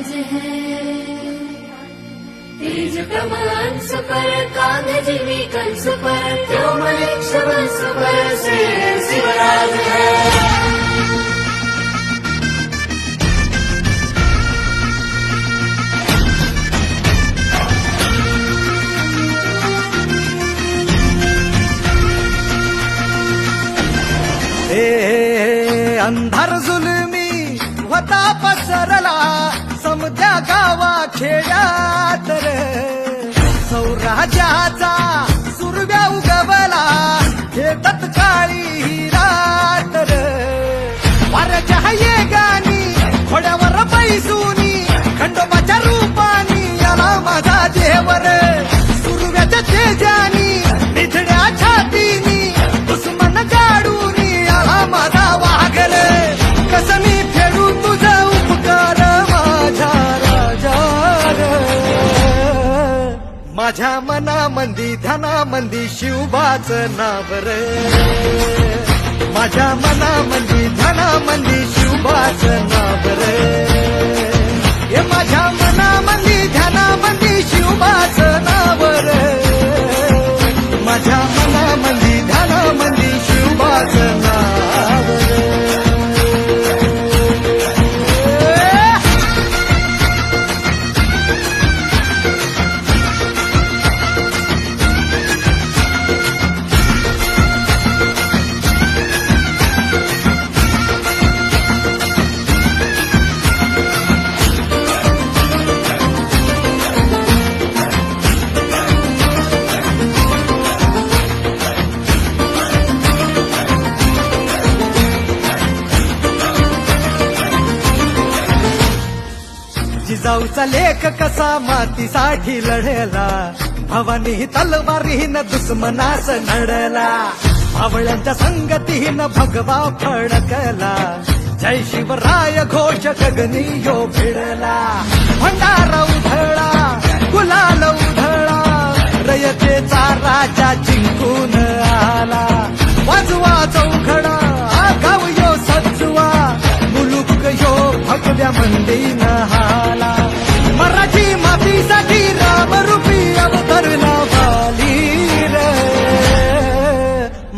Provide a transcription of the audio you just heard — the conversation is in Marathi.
आज है। तेज प्रमाण सुपर कागज कल सुपर क्योमल क्षम सुपर से शिवराज है। अंधार जुलमी होता पसरला। समजा गावा खेड्यात रे. सौराजाचा सुरव्या उगवला माझ्या मनामंदी धनामंदी शिवबाच नावर माझ्या मनामंदी धनामंदी शिवबाच नावर रे. हे माझ्या जिजाऊचा लेख कसा मातीसाठी लढला? भवानी तलवारीन दुश्मनास नडला. भावळ्यांच्या संगतीन भगवा फडकला. जय शिवराय घोष गगनी यो भिडला. भंडारा उधळा गुलाल उधळा. रयतेचा राजा